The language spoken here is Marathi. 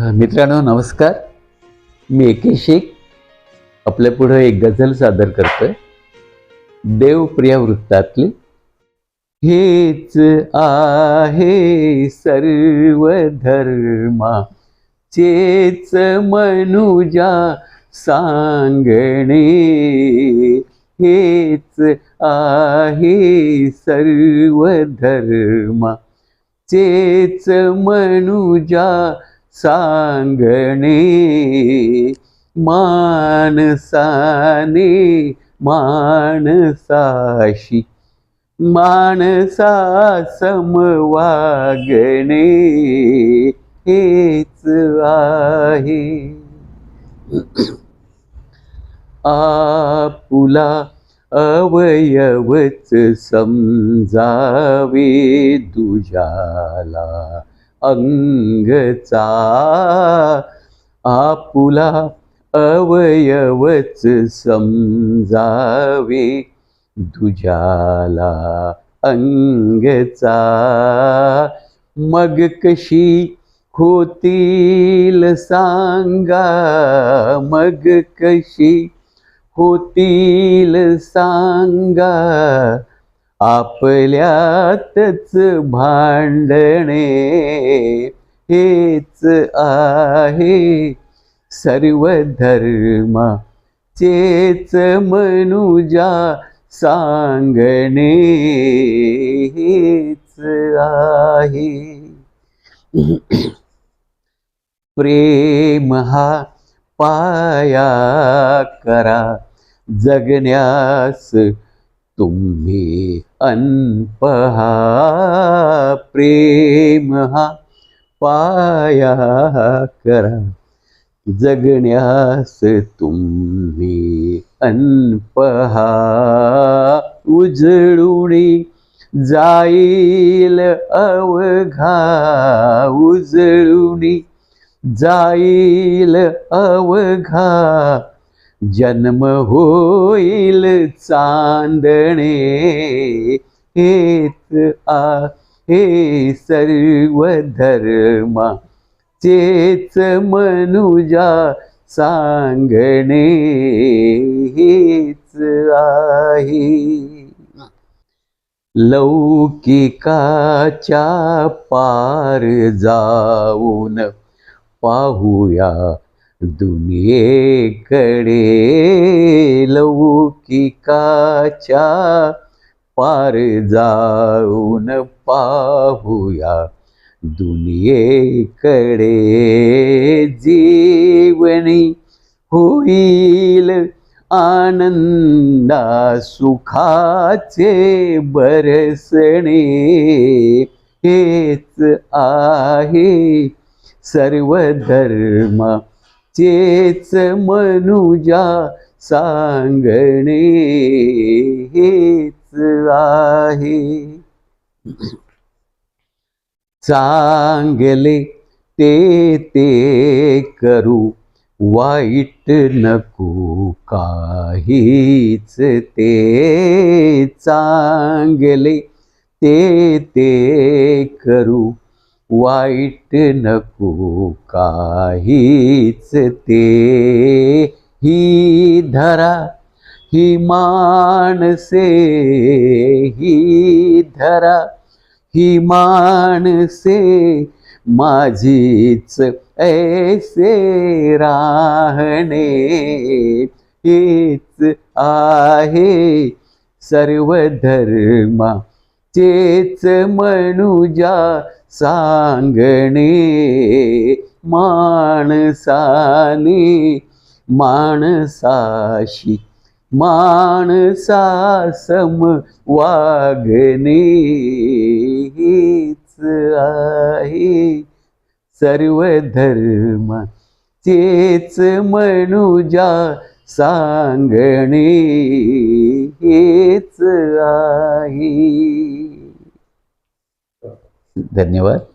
मित्रांनो नमस्कार. मी एके शेख. आपल्या पुढं एक गझल सादर करतोय. देवप्रिया वृत्तातली. हेच आहे सर्व धर्मा चेच मनुजा सांगणे. हेच आहे सर्व धर्मा चेच मनुजा सांगणे माणसाने माणसाशी माणसा समवागणे हेच आहे. आपुला अवयवच समजावे तुझ्याला अंगचा आपुला अवयवच समजावे. दुजाला अंगचा मग कशी होतील सांगा. मग कशी होतील सांगा. आपल्यातच भांडणे हेच आहे. सर्व धर्मा चेच मनुजा सांगणे हेच आहे. प्रेम हा पाया करा जगण्यास तुम्ही अनपहा प्रेम हा पाया करा. जगण्यास तुम्ही अनपहा. उजळुणी जाईल अवघा. उजळुणी जाईल अवघा. जन्म होईल चांदणे हेच आ हे सर्व धर्मा. चेच मनुजा सांगणे हेच आहे. लौकिकाच्या पार जाऊन पाहूया दुनियेकडे लौकिकाच्या पार जाऊन पाहूया. दुनियेकडे जीवनी होईल आनंदा सुखाचे बरसणे. हेच आहे सर्व धर्म. चेच मनुजा सांगणे हेच आहे. चांगले ते ते करू वाईट नको काहीच ते. चांगले ते ते करू वाईट नको काहीच ते. ही धरा ही माणसे ही धरा ही माणसे माझीच ऐसे राहणे. हेच आहे सर्व धर्मा चेच मनुजा सांगणे माणसाने माणसाशी माणसा सम वागणे हेच आहे सर्व धर्म. चेच मनुजा सांगणे हेच आहे. धन्यवाद